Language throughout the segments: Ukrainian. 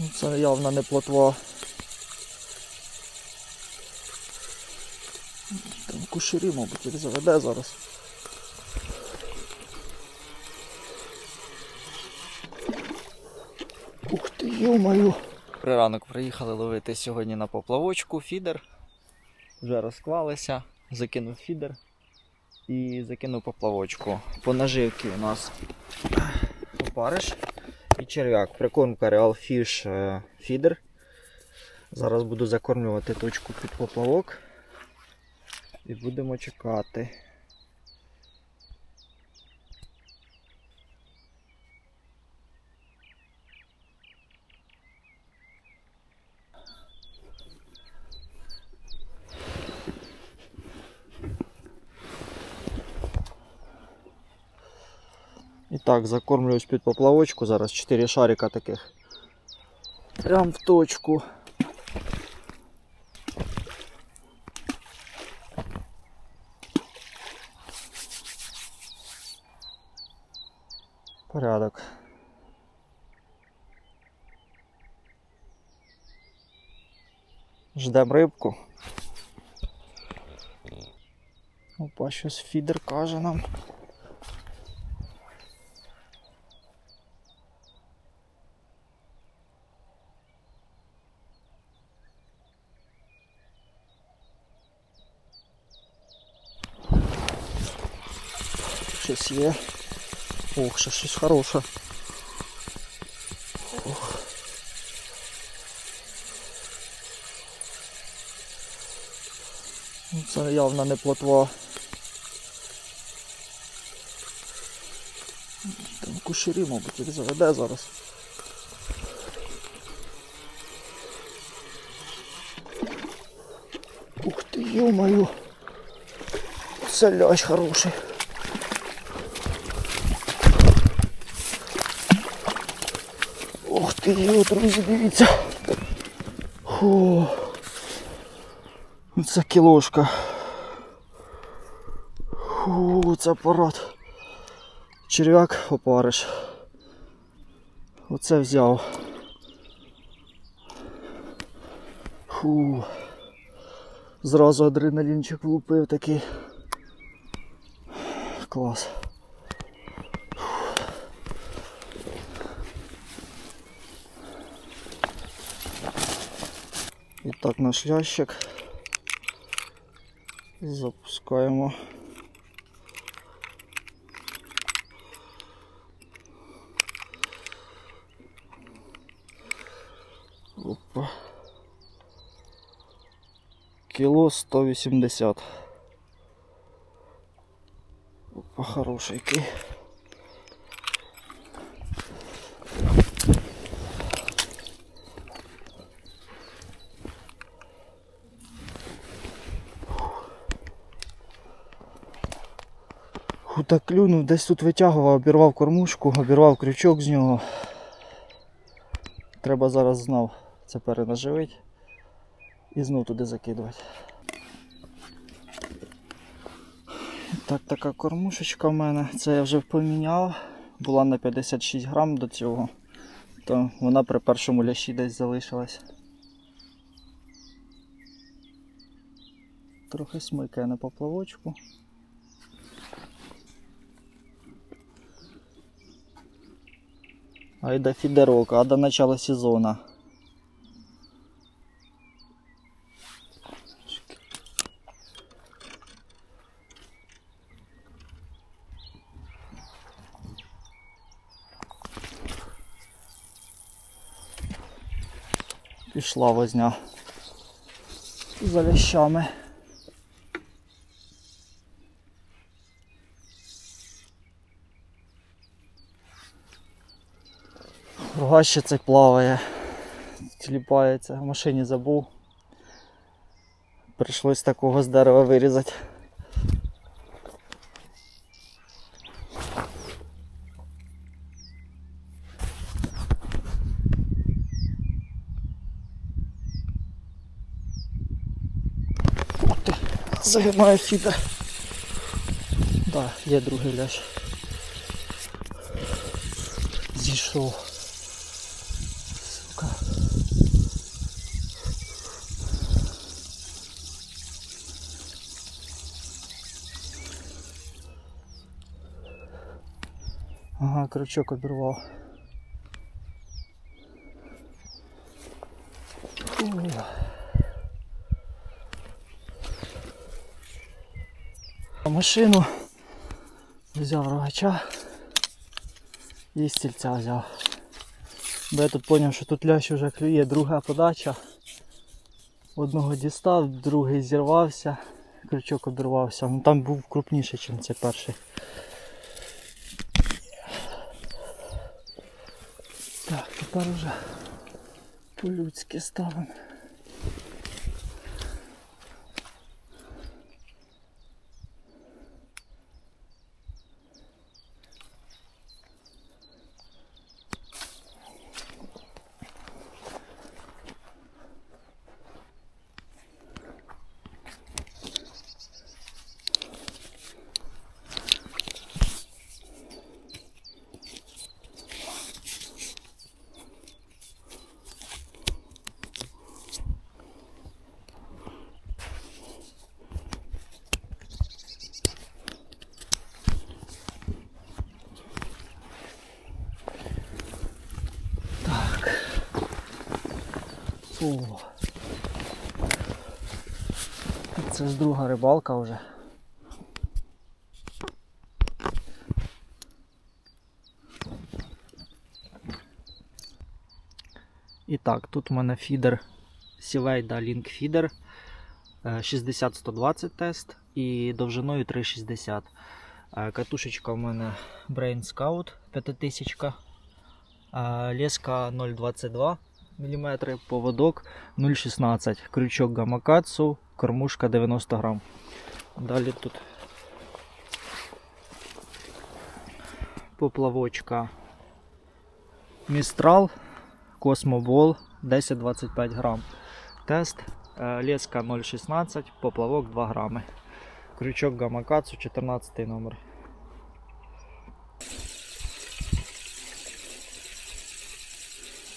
Ну, Це явно не плотва. Там кушері, мабуть, їх заведе зараз. Ух ти, йо-моє! При ранок приїхали ловити сьогодні на поплавочку фідер. Вже розклалися, закинув фідер і закинув поплавочку. По наживці у нас опариш черв'як. Прикормка Real Fish е, фідер. Зараз буду закормлювати точку під поплавок. І будемо чекати. Так, закормлююсь під поплавочку. Зараз 4 шарика таких. Прям в точку. Порядок. Ждем рибку. Опа, щось фідер каже нам. Щось є. Ох, ще щось хороше. Ох. Ну, Це явно не плотва. Там кушері, мабуть, їх заведе зараз. Ух ти, ё-моё! Це хороший. Ух ти, друзі, дивіться. Фу. Це кілошка. Фу, це апарат. Черв'як опариш. Оце взяв. Фу. Зразу адреналінчик влупив такий. Клас. І так наш ящик. Запускаємо. Опа. Кіло 180. Опа, хороший який. Так клюнув, десь тут витягував, обірвав кормушку, обірвав крючок з нього. Треба зараз знов це перенаживити і знов туди закидувати. Так, така кормушечка в мене. Це я вже поміняв. Була на 56 грам до цього. То вона при першому лящі десь залишилась. Трохи смикає на поплавочку. А й до фідерок, а до начала сезона. Пішла возня за лящами. Руга ще цей плаває, тіліпається, в машині забув. Прийшлось такого з дерева вирізати. Загинає фідер. Да, є другий лящ. Зійшов. Крючок обірвав. Машину взяв рогача і стільця взяв. Бо я тут зрозумів, що тут лящ вже клює друга подача. Одного дістав, другий зірвався, крючок обірвався. Ну там був крупніший, ніж цей перший. Так, тепер уже по-людськи ставимо. О. Це ж друга рибалка вже. І так, тут у мене фідер Сівейда Link Feeder е, 60-120 тест і довжиною 3,60. Е, Катушечка у мене Brain Scout 5000. е, Леска 0,22 мм, поводок 0,16, крючок гамакацу, кормушка 90 грам. Далі тут поплавочка Містрал, Космобол 10-25 грам. Тест, е, леска 0,16, поплавок 2 грами. Крючок гамакацу 14 номер.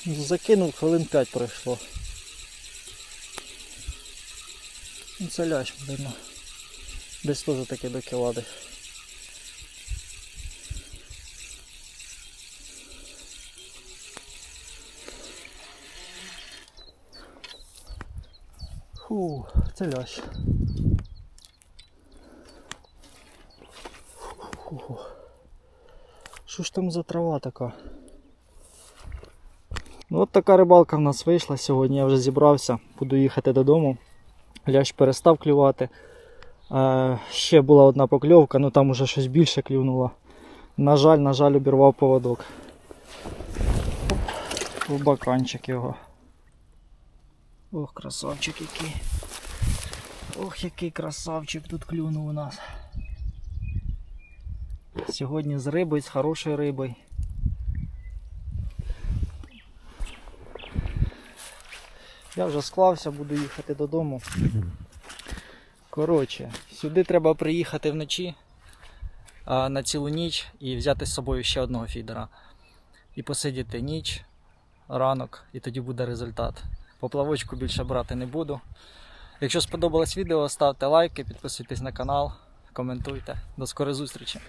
Закинув, хвилин 5 пройшло. Ну, Це лящ, видно. Десь теж таке до кілади. Фу, це лящ. Що ж там за трава така? Ну, от така рибалка в нас вийшла сьогодні. Я вже зібрався, буду їхати додому. Лящ перестав клювати. Е, ще була одна покльовка, ну там уже щось більше клюнуло. На жаль, на жаль, обірвав поводок. В баканчик його. Ох, красавчик який. Ох, який красавчик тут клюнув у нас. Сьогодні з рибою, з хорошою рибою. Я вже склався, буду їхати додому. Коротше, сюди треба приїхати вночі а, на цілу ніч і взяти з собою ще одного фідера. І посидіти ніч, ранок, і тоді буде результат. Поплавочку більше брати не буду. Якщо сподобалось відео, ставте лайки, підписуйтесь на канал, коментуйте. До скорої зустрічі.